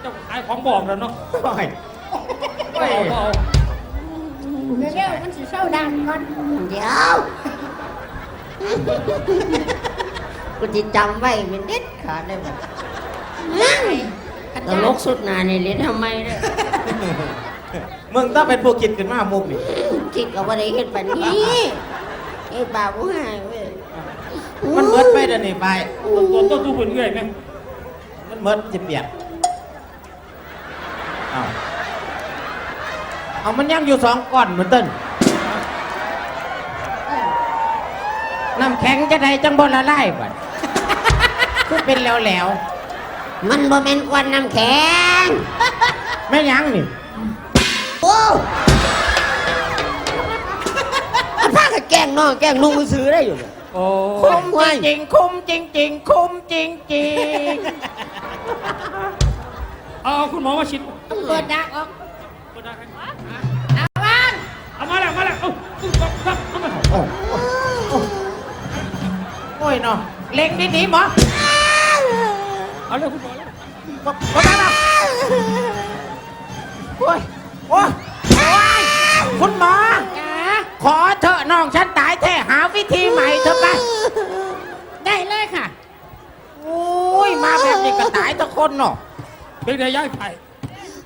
เจ้าขายของบอกแล้วเนาะโอ้ยไม่เอาไม่เอาเร็วๆมันสิเศร้าดังก่อนเดี๋ยวกูจะจำไว้เป็นเด็ดขาดเลยแบบตลกสุดหนานี่เล่นทำไมเนี่ยมึงต้องเป็นผู้คิดขึ้นมามุกนี่คิดกับว่าได้เห็นแบบนี้เฮ็ดบาปผู้ให้เว้ยมันเมิดไปเดี๋ยวนี้ไปตัวตัวตัวตู้เป็นเรื่อยไหมมันเมิดจะเปียกเอา เอามันยังอยู่สองก้อนเหมือนเต้นน้ำแข็งจะได้จังบนละลายก่อนคือเป็นแล้วแล้วมันบ่แม่นควันน้ำแข็งๆไม่ยั้งนี่โอ้มันพากันแกล้งน้องแกล้งลุงมือซื้อได้อยู่เนี่ยโอ้คุ้มจริงๆคุ้มจริง ๆ คุ้มจริงเอาเอาคุณหมอมาฉีดเปิดดักออก โอ้โอ้โอ้ยเนาะเล็งดีๆหมอเอาเลยคุณหมอเลยบ่บ่ได้หรอกโอ้ยโอ้ยโอ้ยคุณหมอจ๋าขอเถอะน้องฉันตายแท้หาวิธีใหม่เถอะไป ได้เลยค่ะ โอ้ย มาแบบนี้ก็ตายทุกคนเนาะเพียงแต่ย้ายไผ่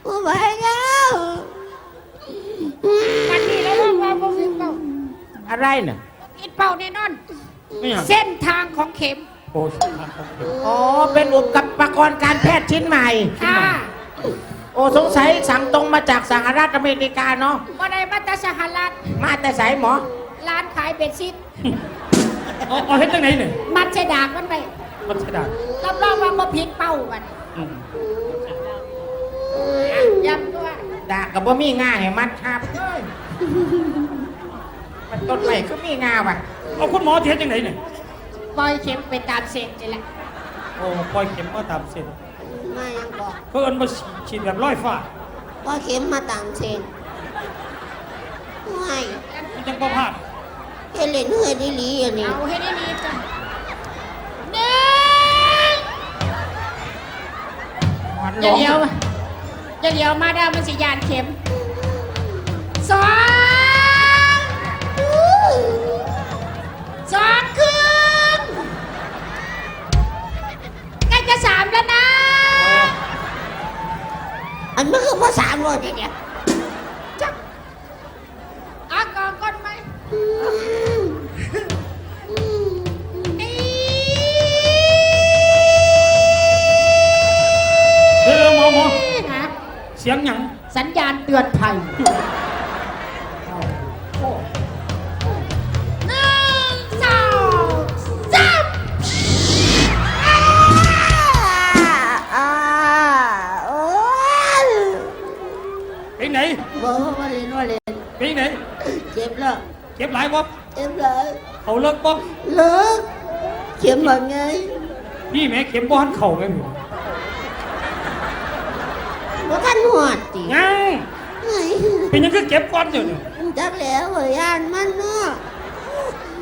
บ่ไหวแล้ว วันนี้แล้วว่าว่าบ่มีเป่า อะไรเนี่ยอิดเป่าแน่นอนไม่อยากเส้นทางของเข็มโอ้ยอ๋อเป็นอุปกรณ์การแพทย์ชิ้นใหม่ ค่ะโอ้สงสัยสั่งตรงมาจากสหรัฐอเมริกาเนาะบ่ได้มาแต่สหรัฐมาแต่สายหมอ ร้านขายเบ็ดซิดเอาเอาเฮ็ดจังไหนเนี่ยมัดใส่ดากมันไปมันใช่ได้รับรองว่าบ่ผิดเป้ามันอืมย้ำด้วยดากับบ่มีง่าให้มัดครับเอ้ย มันต้นใหม่ก็มีง่าว่ะเอาคุณหมอจะเฮ็ดจังไหนเนี่ยปล่อยเข็มไปตามเส้นนี่แหละโอ้ปล่อยเข็มมาตามเส้นมายังบอกเพิ่นมาฉีดแบบร้อยฟ้าว่าเข็มมาตามเส้นไม่มันจังบ่พลาดเฮเลนเฮดิลีอันนี้เอาให้ได้ดีจ้ะหนึ่งมันอย่าร้องเดียวอย่าเดียวมาได้มันสิยานเข็มสอง สองครึ่งใกล้จะสามแล้วนะ อันมันคือภาษาโลดเนี่ยจับอากองก่อนไหมนี่เดี๋ยวๆหมอหมอนะเสียงหยังสัญญาณเตือนภัย เก็บหลายบ่เจ็บเลยเขาเลิกบ่เลิกเข็มว่าไงนี่แหม่เข็มบ่หันเข่าแม่หนูว่าท่านหัวตียังเฮ้ยเป็นหยังคือเก็บก่อนเดี๋ยวนี้จักแล้วเฮ้ยอ่านมันเนาะ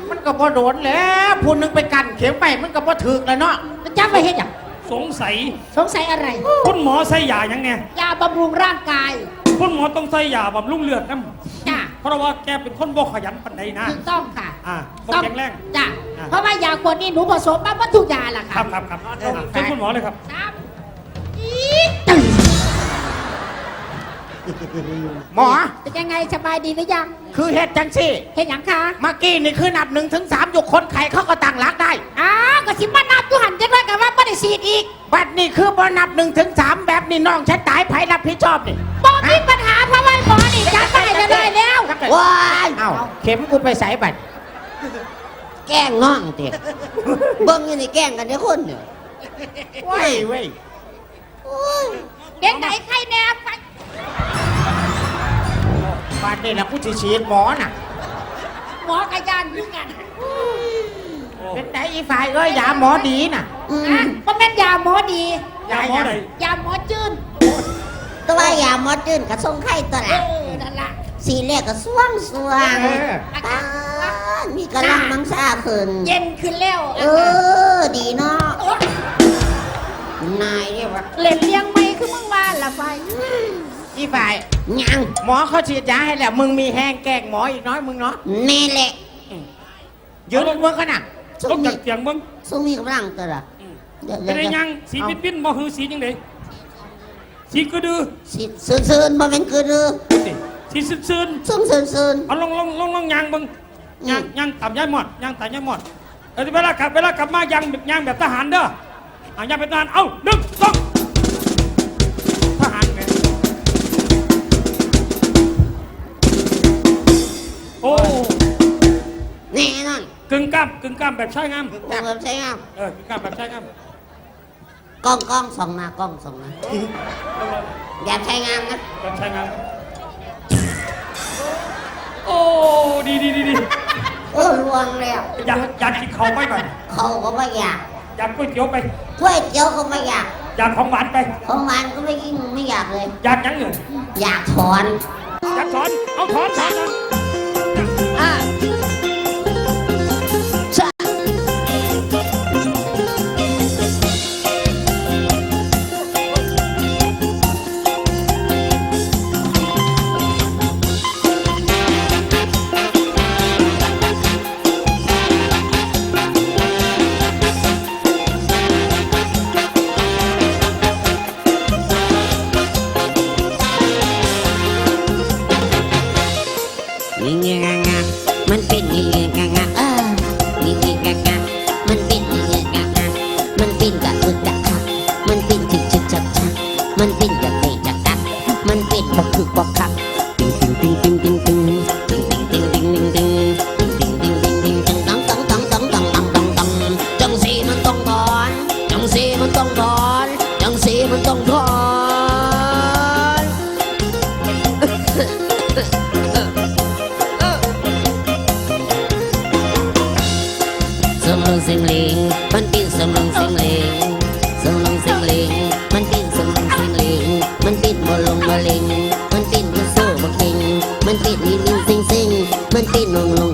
มันก็บ่โดนแล้วผู้หนึงไปกันเข็มไปมันก็บ่ถึกแล้วเนาะมันจับไปเห็นอย่างสงสัย สงสัยอะไร คุณหมอใส่ยาหยังไงยาบำรุงร่างกาย คุณหมอต้องใส่ยาบำรุงเลือดนํจ้ะ เพราะว่าแกเป็นคนบ่ขยันปานใดนะถูกต้องค่ะอ่าบ่ต้องแข็งแรงจ้ะอะเพราะว่ายาขวดนี้หนูผสมมาวัตถุกยาล่ะคค่ะรับครับครับอ่าเชิญคุณหมอเลยครับสามอีกตึง หมอ เป็นยังไงสบายดีหรือยังคือเฮ็ดจังซี่เห็นอย่างคะเมื่อกี้นี่คือนับหนึ่งถึงสามอยู่คนไข้เขาก็ตั้งหลักได้ อ้าวก็สิมานับอยู่หันจังเลยกับว่าไม่ได้ฉีดอีกบัดนี้คือบ่นับหนึ่งถึงสามแบบนี้น้องฉันตายไผรับผิดชอบนี่บอมีปัญหาเพราะว่าหมอนี่จัดไปจะได้แล้วว้ายเอ้าเข็มกูไปใส่บัดแกล้งน้องเตี้ยเบิ่งอยู่ในแกล้งกันได้คนเนี่ยเว้ยเว้ย โอ้ยเด็กไหนใครแนบไป บัดนี้ละกูสิฉีดหมอน่ะ หมอกระยานด้วยกันเป็นไหนอีฝ่ายเอ้ยยาหมอดีน่ะอือะมเพราะแม่นยาหมอดี ยาหมอใดยาหมอจื้นตัวอย่ามอดจืนกับทรงไข่ตัวเอละอนั่นละสีแรกก็สว่างสว่างเออตามีกระลังมังซาขึ้นเย็นขึ้นแล้วเออ ดีเนาะโอ๊ยนายเนี่ยวะเล่นเลี้ยงไม่คือมึงว่า อีฝ่ายยังหมอเขาฉีดยาให้แล้วมึงมีแห้งแกงหมออีกน้อยมึงเนาะนี่แหละยืนมึงก็น่ะตกจากเตียงมึงสูงมีกำลังตัวละเป็นไงยังสีปิ้นปิ้นหมอคือสียังไงสีกระดือสีซื่นซื่นบ่เป็นกระดือสีซื่นซื่นซื่นซื่นซื่นเอาลงลงลงลงยางมึงยางยางต่ำย่ายหมดยางต่ำย่ายหมดเวลากลับเวลากลับมายางยางแบบทหารเด้อเอยางเป็นทหารเอาหนึ่งสอง กึ่งกล้ามกึ่งกล้ามแบบใช้งามกล้ามแบบใช้งามเออกึ่งกล้ามแบบใช้งามกล้องกล้องส่องมากล้องส่องมาแบบใช้งามนะแบบใช้งามโอ้ดีดีดีดีเออรวงแล้วอยากอยากกินเขาไปไหนเขาก็ไม่อยากอยากก๋วยเตี๋ยวไปก๋วยเตี๋ยวก็ไม่อยากอยากของหวานไปของหวานก็ไม่กินไม่อยากเลย อยากยังไงอยากถอนอยากถอนเอาถอนถอน Martino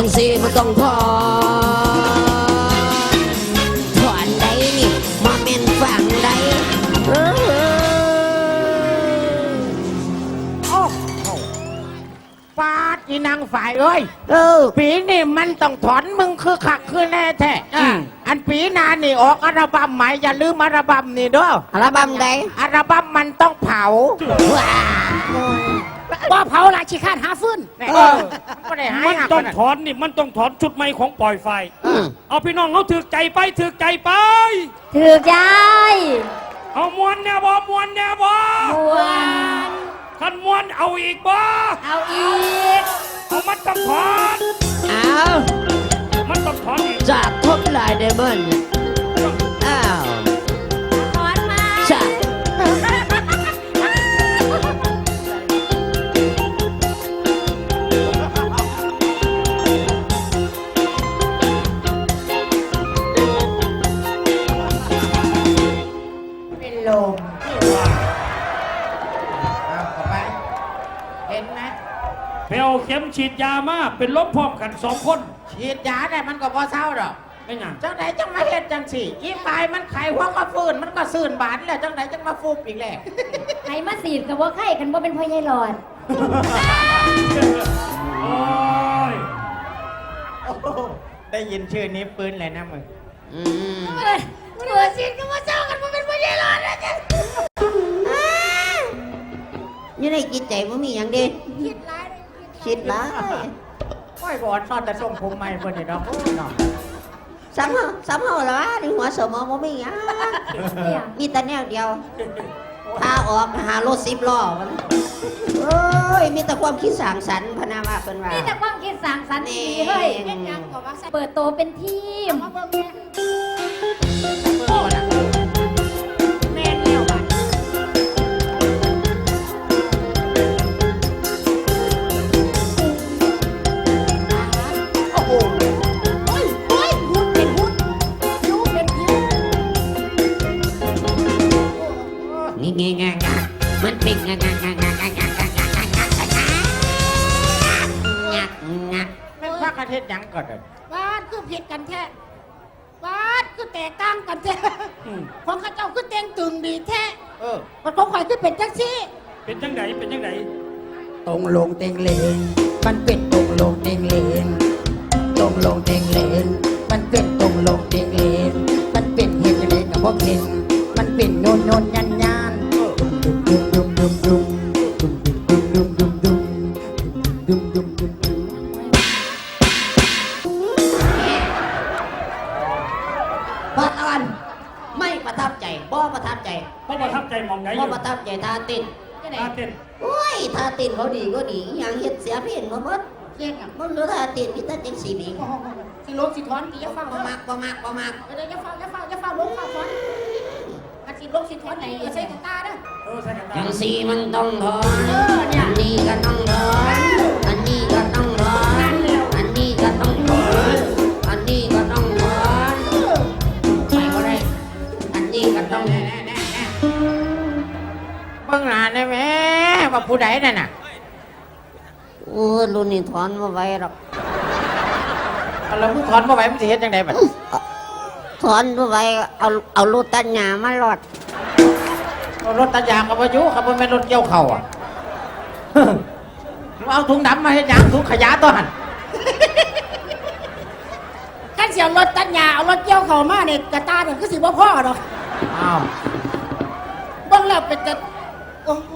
จังสีมันต้องถอนถอนได้นี่มาเมนฝังได้เออโอ้ปาดอีนางฝ่ายเอ้ยเออ ปีนี่มันต้องถอนมึงคือขักคือแน่แท้อืม อันปีหนานี่ออกอัลบั้มใหม่อย่าลืมอัลบั้มนี่เด้ออัลบั้มใดอัลบั้มมันต้องเผาว้า ว่าเผาละชิคานหาฟื้นเออ ก็ได้หายมันหักต้องมันถอนนี่มันต้องถอนชุดใหม่ของปล่อยไฟอืมเอาพี่น้องเขาถือใจไปถือใจไป ถือกยายเอามวนแน่บ่มวนแน่บ่มวนขันมวนเอาอีกบ่เอาอีกเอามันต้องถอนเอามันต้องถอนอีกจากทบลายเดมอนอ้าวถอนมาจาก ฉีดยามาเป็นลบพร้อมกันสองคนฉีดยาได้มันก็พอเศร้าดอกไม่หยังจังไหนจังมาเฮ็ดจังสี่อีฝ่ายมันไข่หัวก็ฟื้นมันก็ซื่นบาดแล้วจังไหนจังมาฟูบอีกแล้วไห้มาสีดกับว่าไข่กันว่าเป็นพ่อใหญ่หลอดโอ้ยได้ยินชื่อนี้ปืนเลยนะมึงอืมตัวสีดกับว่าเจ้ากันว่าเป็นพ่อใหญ่หลอดนะจ๊ะอยู่ในจิตใจมันมีอย่างเดีคิดร้าย คิดหลายค่อยบอดซ่อนแต่ทรงผมใหม่เพิ่นนี่ดอกโอ้ยเนาะซ้ำเฮาซ้ำเฮาละวะในหัวสมองมันมีหยังเนี่ยมีแต่แนวเดียวพาออกหารถสิบล้อมันโอ้ยมีแต่ความคิดสร้างสรรค์พะนาว่าเป็นว่า นี่แต่ความคิดสร้างสรรค์ดีเฮ้ยเปิดโตเป็นทีมโแม่นพักอาทิตย์หยังก่อนเด้อบ้านคือผิดกันแท้บ้านคือแตกต่างกันแท้อืมของข้าเจ้าคือเต็งตึงดีแท้เออ มันของข่อยคือเป็นจังซี่เป็นจังไหนเป็นจังไหนตรงลงเต็งเลงมันเป็นตรงลงเต็งเลงตรงลงเต็งเลงมันเป็นตรงลงเต็งเลงมันเป็นเห็นเลงกับพวกเห็นมันเป็นโนนโนนยันยั บัอ่อนไม่ประทับใจบ่ประทับใจบ่ปรทับใจมองไหบ่ยู่ทับใจท่าเตินตาเต้นโอ้ยท่าตินเขาดีก็ดีอย่างเฮ็ดเสียพียงมาหมดเล่นอะมันรู้ท่าเตินมีแต่จังสีบิงสิลบสิถอนกี่ยับฟังบ่มมากมากมาก เดี๋ยวยับฟังยับฟังยับฟังลบฟังถอนอันสิลบสิถอนไหนอย่าใช้ตาเด้อ อย่าจังสีมันต้องถอนอันนี้ก็ต้องถอนอันนี้ก็ต้องถอนอันนี้ก็ต้องถอนอันนี้ก็ต้องถอนไปบ่ได้ อันนี้ก็ต้องเบิ่งหน้าได้ไหมว่าผู้ใดนั่นน่ะโอ้ยรุ่นนี้ถอนบ่ไหวหรอกเอาแล้วมึงถอนมาไหวมึงสิเฮ็ดจังไดบัดถอนบ่ไหวเอาเอาลูกตัญญามาหลอด รถตัดยางกับวายุขับแม่นรถเกี่ยวเข่าอะมึงเอาถุงดำมาให้ยังถุงขยะตัวหันคันเสียรถตัดหญ้าเอารถเกี่ยวเข้ามาเนี่ยกระตาเนี่ยคือสิบ่พอดอกอ้าวเบิ่งแล้วเป็นจะโอ้โห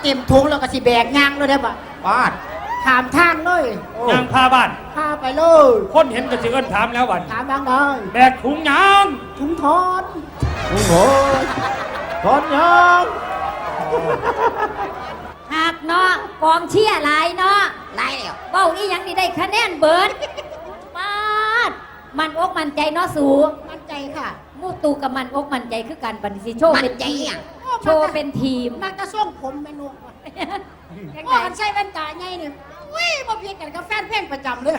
เต็มถุงแล้วก็สิแบกยางเลยได้อบ่ปาดถามทางเลยโอ้ยางพาบ้าน พาไปเลย คนเห็นก็สิเอิ้นถามแล้ววันถามบางได้แบกถุงยางถุงทอนโอ้โห ถอนยังหักเนาะกองเชียร์หลายเนาะไล่แล้วเบ้าอีหยังนี่ได้คะแนนเบิร์ดปาดมันอกมันใจเนาะสูมั่นใจค่ะมู่ตูกับมันอกมันใจคือกันบัดนสิโชว์มันเป็นใจทีหยัมงโชว์เป็นทีมนักกระส่งผมเมนูก่อนยังโอ้ไงกันใส่แว่นตาไงเนี่ยวิ่งมาเพียงกันกับแฟนเพลงประจำเลย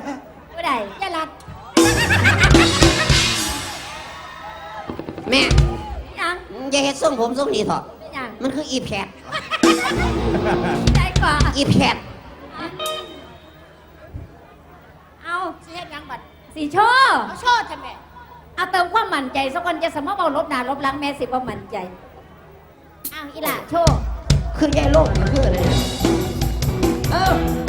ผู้ใดยาลัดแม่ ยังอย่าเฮ็ดทรงผมทรงนี้เถอะยังมันคืออีแพดใจกว่าอีแพดสีโชว์เอาโชว์ทำไมเอาเติมความมั่นใจสักวันจะสมมติเอาลบหน้าลบหลังแม่สิบ่มั่นใจอ้าวอีหล่ะโชว์ คือยายโลกมันคืออะไรนะเออโอ้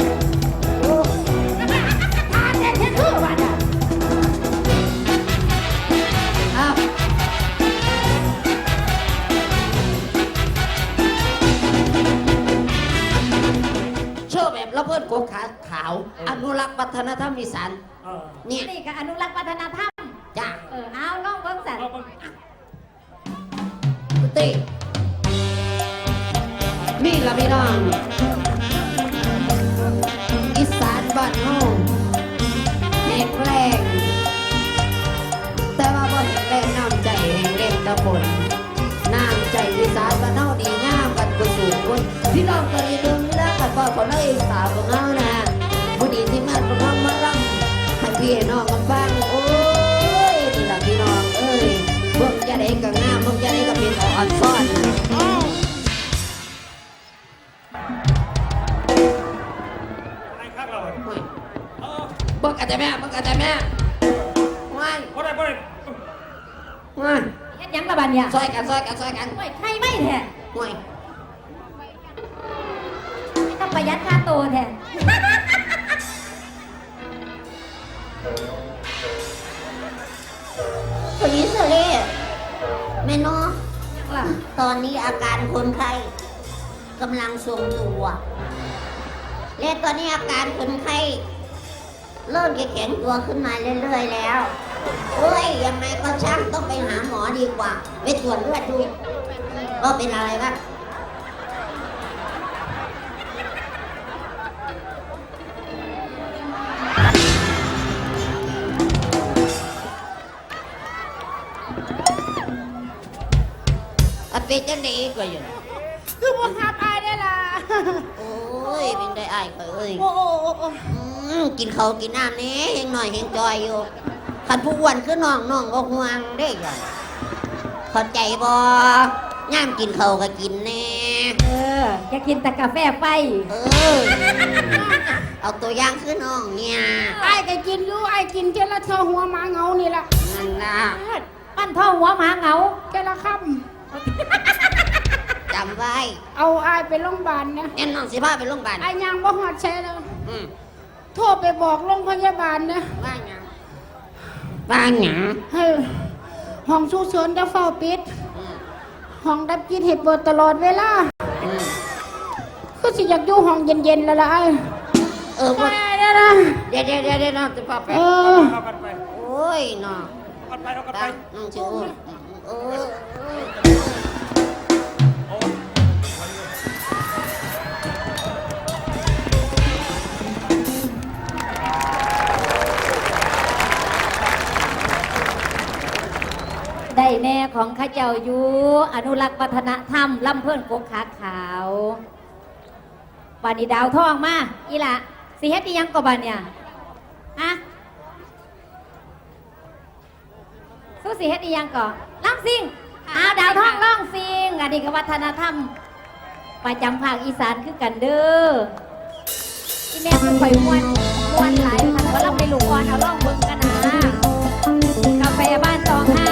โชว์แบบระเบิดโกขาขาว อนุรักษ์วัฒนธรรมอีสานเออเนี่ยนี่ก็อนุรักษ์วัฒนธรรม จ้าเออเอาน้องเบิ่งสันเอาเบิ่งตุตินี่ละพี่น้อง อีสานบ้านเฮาแห่งแรงแต่ว่าบ่แห่งแรงน้ำใจแห่งแรงตะบนน้ำใจอีสานบ้านเฮาดีงามกันกุสูงคนพี่น้องก็อย่าลืมนะกันว่าคนอีสานของเฮานะผู้ดีที่มากของเฮามารับให้พี่ให้น้องกันฟังโอ้ยนี่ละพี่น้องเอ้ยเบิ่งจะได้ก็งามเบิ่งจะได้ก็เป็นอ่อนซ่อนอะไรครับเราโอ้ยเออเบิ่งกันแม่บิ่งกันแต่แม่ว้ายบ่ได้บ่ได้ว้ายเฮ็ดหยังละบัดเนี่ยซอยกันซอยกันซอยกันโอ้ยใครไม่แท้ว้ยไม่ ประหยัดค่าโตแท้คนนี้เสเล่แม่เนาะล่ะตอนนี้อาการคนไข้กำลังทรงตัว และตอนนี้อาการคนไข้เริ่มจะแข็งตัวขึ้นมาเรื่อยๆแล้วโอ้ยยังไงก็ช่างต้องไปหาหมอดีกว่า ไปตรวจเลือดดูว่าเป็นอะไรบ้าง เป็นจังได๋ก็อยู่คือบ่หาตายได้ล่ะโอ้ยเป็นได้อ้ายข่อยเอ้ยโอ้โอ้โอ้โอ้อืมกินข้าวกินน้ำนี่เฮงหน่อยเฮงจอยอยู่คันผู้อ้วนคือน้องน้องก็ห่วงเด้อจ้ะเข้าใจบ่ย่ามกินข้าวก็กินแน่ เอออย่ากินแต่กาแฟไฟเออ เอาตัวอย่างคือน้องเนี่ยไอ้ก็กินอยู่ไอ้กินเจละเท่าหัวหมาเงานี่ล่ะนั่นล่ะ ปั้นท่อหัวหมาเหงาเจละค่ จำไว้ำเอาไอ้ไปโรงพยาบาลนะแน่นอนสิพาไปโรงพยาบาลไอ้ยังบ่หอดใช้แล้วอืมโทรไปบอกโรงพยาบาลนะว่าหยังว่าหยังให้ห้องฉุกเฉินจะเฝ้าปิด อืมห้องดับจิตเหตุเปิดตลอดเวลาอืมคือสิอยากอยู่ห้องเย็นๆแล้วล่ะไอ้เออไปว่าได้นะเดี๋ยวเดี๋ยวเดี๋ยวเดี๋ยวน้องจะพาไปเออ เอากันไปโอ้ยน้องเอากันไปเอากันตาไป น้องชื่ออุ้มเออเออโอ้ ได้แน่ของข้าเจ้าอยู่อนุรักษ์วัฒนธรรมลำเพิ่นโกกขาขาวบานนี้ดาวทองมาอีละสิเฮ็ดอียังก็บานเนี่ยฮะสู้สิเฮ็ดอียังก่อง ซิงอ้าวดาวทองล่องซิงอันนี้ก็วัฒนธรรม ประจำภาคอีสานคือกันเด้ออีแม่เป็นข่อยมวนมวนหลายคันว่าเราไปลูกอ่อนเอาล่องเบิ่งกันนะกาแฟบ้านตองห้า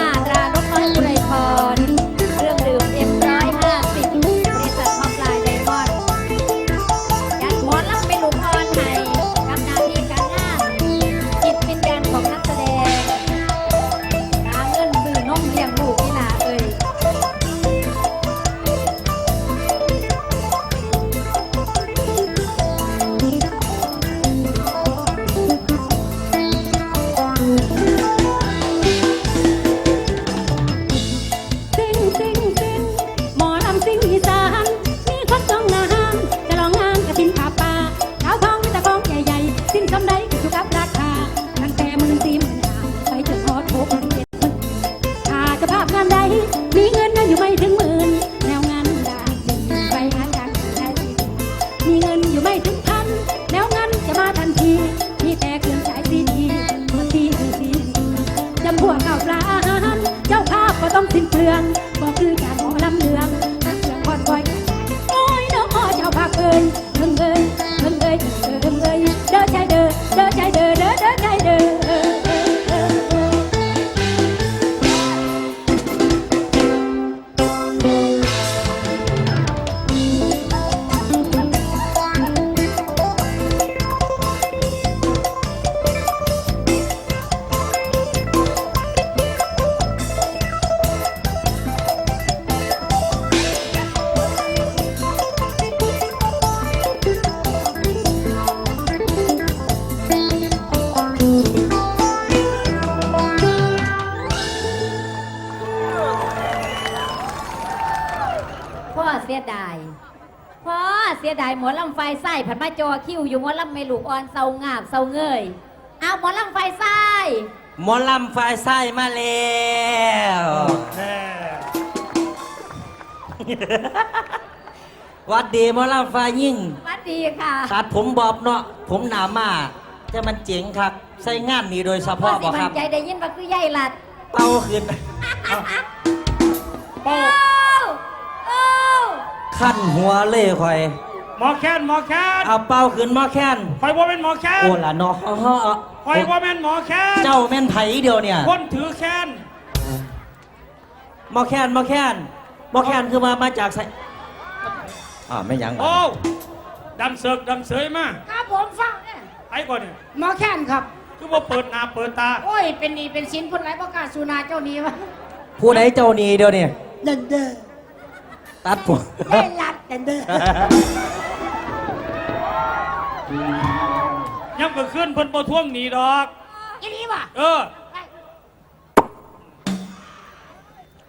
คิวอยู่หมอลำไม่ลูกอ่อนเศร้างาบเศร้าเงยเอาหมอลำไฟไส้หมอลำไฟไส้มาแล้วแท้หวัดดีหมอลำไฟยิ่ง สวัสดีค่ะตัดผมบอบเนาะ ผมหนามาจะมันเจ๋งครับ ใส่งานนี้โดยเฉพ่อพาะสิบ่มัคนรับ ใจได้ยินว่าคือใหญ่ลัดเป้าขึ้นเป้าโอ้ขั้นหัวเล่คอย หมอแคนหมอแคนเอาเป้าขึ้นมาแค้นคอยว่าเป็นหมอแคนโอ้ละเนาะคอยว่าเป็นหมอแคนเจ้าแม่นไผเดียวเนี่ยคนถือแคนหมอแค้นหมอแค้นหมอแค้นคือมามาจากไสอ่าไม่หยังบ่โอ้ดันเสิร์กดันเสยมาครับผมฟังเนี่ยไอ้ก่อนเนี่ยหมอแค้นครับคือว่าเปิดหน้าเปิดตา โอ้ย เป็นหนี่เป็นสินคนไรประกล้าศสูนาเจ้านี้วะผู้ใดเจ้านี่เดียวเนี่ยนั่นเด้อตัดผมเล่นลัดนั่นเด้อ ย้ำก็ขึ้นเพิ่นบ่ท่วงหนีดอกอีนี่วะเออ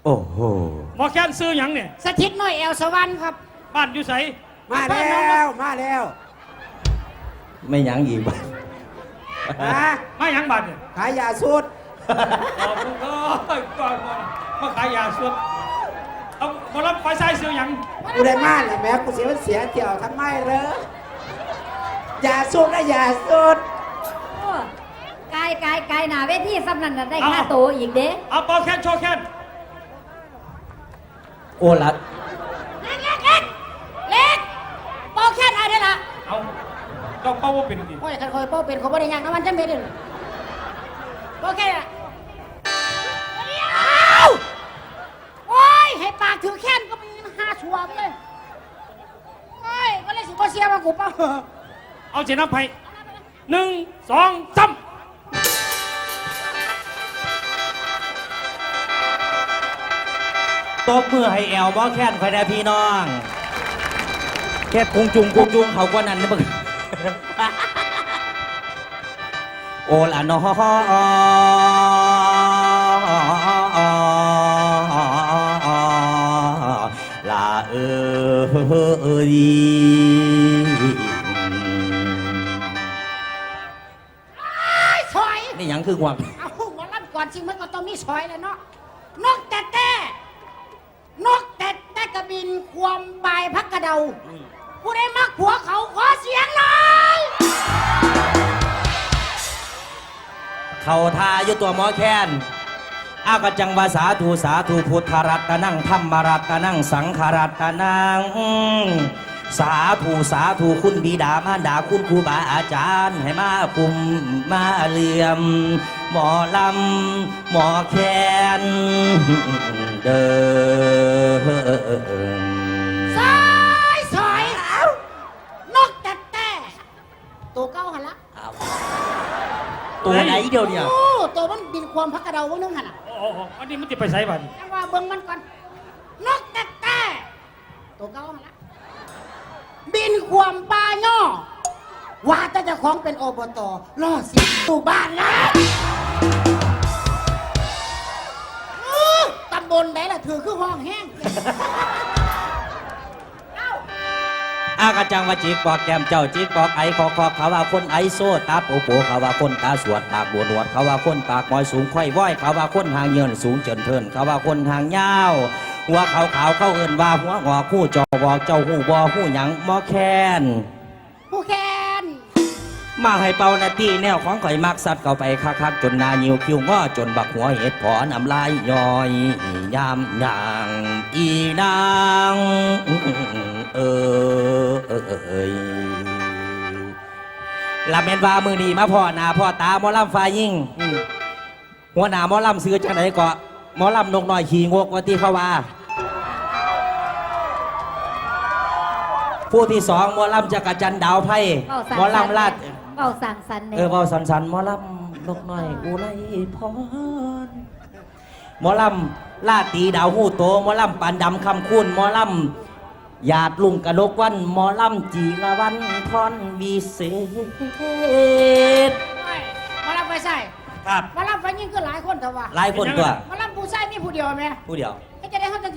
โอ้โห หมอแคนซื้อหยังเนี่ยสถิตน้อยแอลสวรรค์ครับ บ้านอยู่ไสมาแล้วมาแล้วไม่หยังอีกบ่นะมาหยังบ้านเนี่ยขายยาสูตรขอบคุณก็ก่อนก่อนมาขายยาสวดเอาหมอรับไฟไส้ซื้อหยังกูได้มาเลยแม่กูเสียมันเสียเที่ยวทำไมเหรอ ยาสูตรนะยาสูตรโอ้กายกายกายหนาเวทีสำนันน่ะได้ค่าโตวอีกเด้เอาเป่าแคนโชว์แคนโอ้ละเล็กเล็กเล็กเล็กเป้าแค้นอะไรล่ะเอาเจ้าเป่าว่าเป็นดิโอ้ยคันคอยเป้าเป็นเขาบ่ได้ยังน้ำมันจะไม่ได้เลยเป้าแค้นอะเดี๋ยวโอ้ยให้ปากถือแค้นก็มีห้าชัวร์ไปเลยโอ้ยก็เลยสิบ่เสียมากูเป้า เอาเจน้ำไผ่หนึ่งสองสามตบมือให้แอลบ่แค้นคอยได้พี่น้อง แค่คุงจุงคุงจุงเขากว่านั้นนะมึงโอละนอลาเอย คือความเอาหมอลำก่อนจริงมันก็ต้องมีซอยแหล้วเนาะนกแต่แต่นกแต่แต่กระบินความบายพักกระเดา ผู้ใดมักผัวเขาขอเสียงหน่อยเขาทาอยู่ตัวหมอแค้นอากจังวาสาธุสาธุพุทธรัตนังธรรมรัตนังสังขรัตนัง สาธุสาธุคุณบิดามารดาคุณครูบาอาจารย์ ให้มาคุมมาเลื่อมหมอลำหมอแคนเดินซอยซอยเอานกแต่แต่ตัวเก้าหันละตัวไหนเดียวเนี่ยโอ้ตัวมันบินความพักกระเดาเบิ่งนึงหันอะโอ้โหอันนี้มันจะไปใส่บ้านแต่ว่าเบิ่งมันก่อนนกแต่แต่ตัวเก้าหันละ บินควมปลาย่อว่าแต่เจะของเป็นอบตล่อสิตูบ้านนะอื้อตำบลไหนล่ะถือคือห้องแห้ง อากาจังว่าจิกปอกแก้มเจ้าจิกปอกไอคอคอเขาว่าคนไอโซ่ตาโปโปเขาว่าคนตาสวดปากบัวหนวดเขาว่าคนปากมอยสูงค่อยว้อยเขาว่าคนหางเยินสูงเจินเทินเขาว่าคนหางยาว หัวขาวขาวเขาเอินว่าหัวงอกคู่จอบอกเจ้าหูบอหูหยังหมอแคนผู้แคนมาให้เป่านาตีแนวของข่อยมักสัตว์เข้าไปคักๆจนหนายิวคิ้วง้อจนบักหัวเห็ดผอน้ำลายย้อยยามอย่างอีนางเออเออเออเอยลำเม็นว่ามือนีมาพ่อหนาพ่อตาหมอลำฟ้ายิ่งอืมหัวหน้าหมอลำซื้อจังไหนเกาะหมอลำนกน้อยขี่งกว่าที่เขาว่า ผู้ที่สองหมอลำจักรจันทร์ดาวไพ่เบาสั่งหมอลำลาดเบาสั่งสันเออเบาสันสันๆหมอลำนกน้อยอุไรพรหมอลำลาดตีดาวหูโตหมอลำปานดำคำคุ้นหมอลำหยาดลุงกระดกวันหมอลำจีละวันพรวิเศษไม่มารับไปใส่ครับมารับไปยิ่งก็หลายคนแต่ว่าหลายคนตัวมารับผู้ใส่มีผู้เดียวไหมผู้เดียวก็จะได้เขาจะ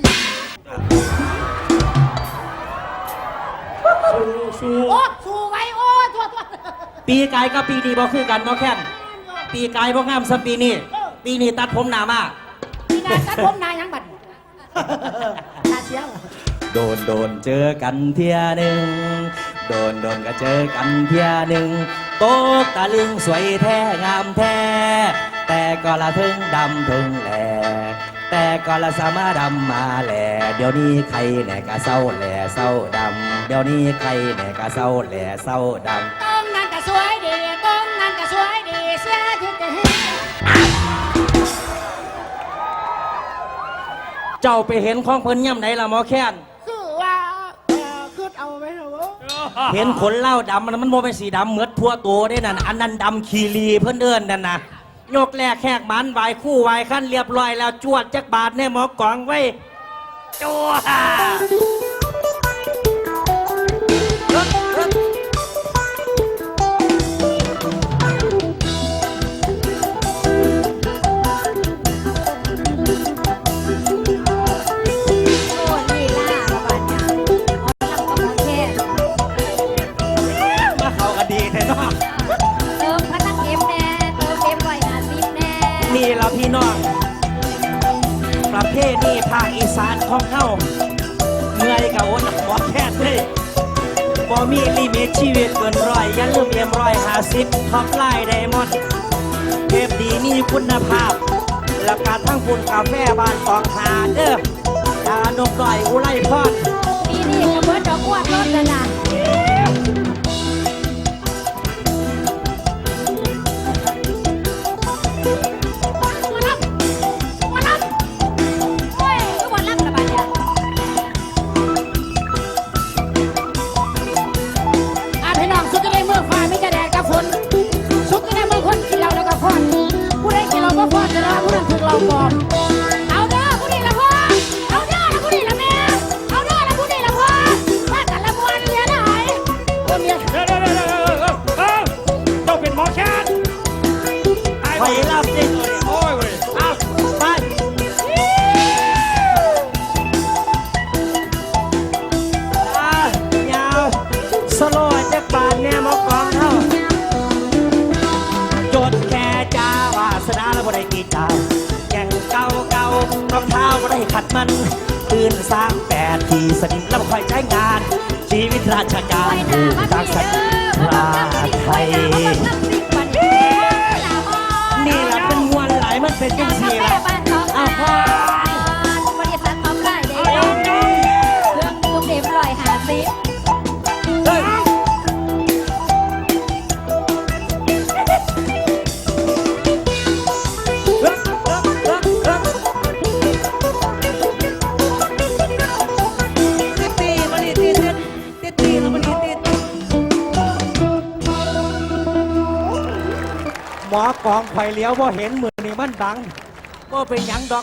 สู้โอ้สู้ไว้โอ้ตัวตัวปีกายกับปีนี้บ่คือกันบ่แค่นปีกายบ่งามสปีนี้ปีนี้ตัดผมหนามาพี่นายตัดผมนายยังบัดตาเสียวโดนโดนเจอกันเที่ยหนึ่งโดนโดนก็เจอกันเที่ยหนึ่งโต๊ะตะลึงสวยแท้งามแท้แต่ก็ละถึงดำถึงแหล แต่ก็ละสามารถดำมาแหลเดี๋ยวนี้ใครแหน่ก็เศร้าแหล่เศร้าดำเดี๋ยวนี้ใครแหน่ก็เศร้าแหล่เศร้าดำตรงนั้นก็สวยดีตรงนั้นก็สวยดีเสียที่จะเห็นเจ้าไปเห็นของเพิ่นย่ำไหนล่ะหมอแค้นคือว่าเอ่อคือเอาไว้เถอะเว้ยเห็นขนเหล้าดำมันมันโมเป็นสีดำเหมือนทั่วตัวได้นั่นอันนั้นดำคีรีเพิ่นเอิ้นนั่นนะ ยกแรกแขกมันไหวคู่ไหวขั้นเรียบร้อยแล้วจวดจักบาทแน่หมอกองไว้จวด อีสานของเฮาเมื่อยกับวนหมอแค่เลยบ่มีลิมิตชีวิตเกินร้อยอย่าลืมเอ็มร้อยห้าสิบท็อปไลน์ไดมอนด์เทปดีมีคุณภาพ และการทั้งคุณกาแฟบ้านตองหาเด้อตานกดอยอุไรพรปีนี้ก็เบิดดอกอวนรถแล้วนะ อผู้นั้นถูกเราก่อน ตื่นสร้างแปดทีสนิมแล้วบ่ค่อยใช้งาน ชีวิตราชการไปหอยู่น้ามาจากสัพี่ตเด้อราไทย นี่แหละเป็นมวลหลายมันเป็นจังสี่ละเอาพ กองไฟเลี้ยวว่าเห็นมือนี่มันดังว่าเป็นหยังดอก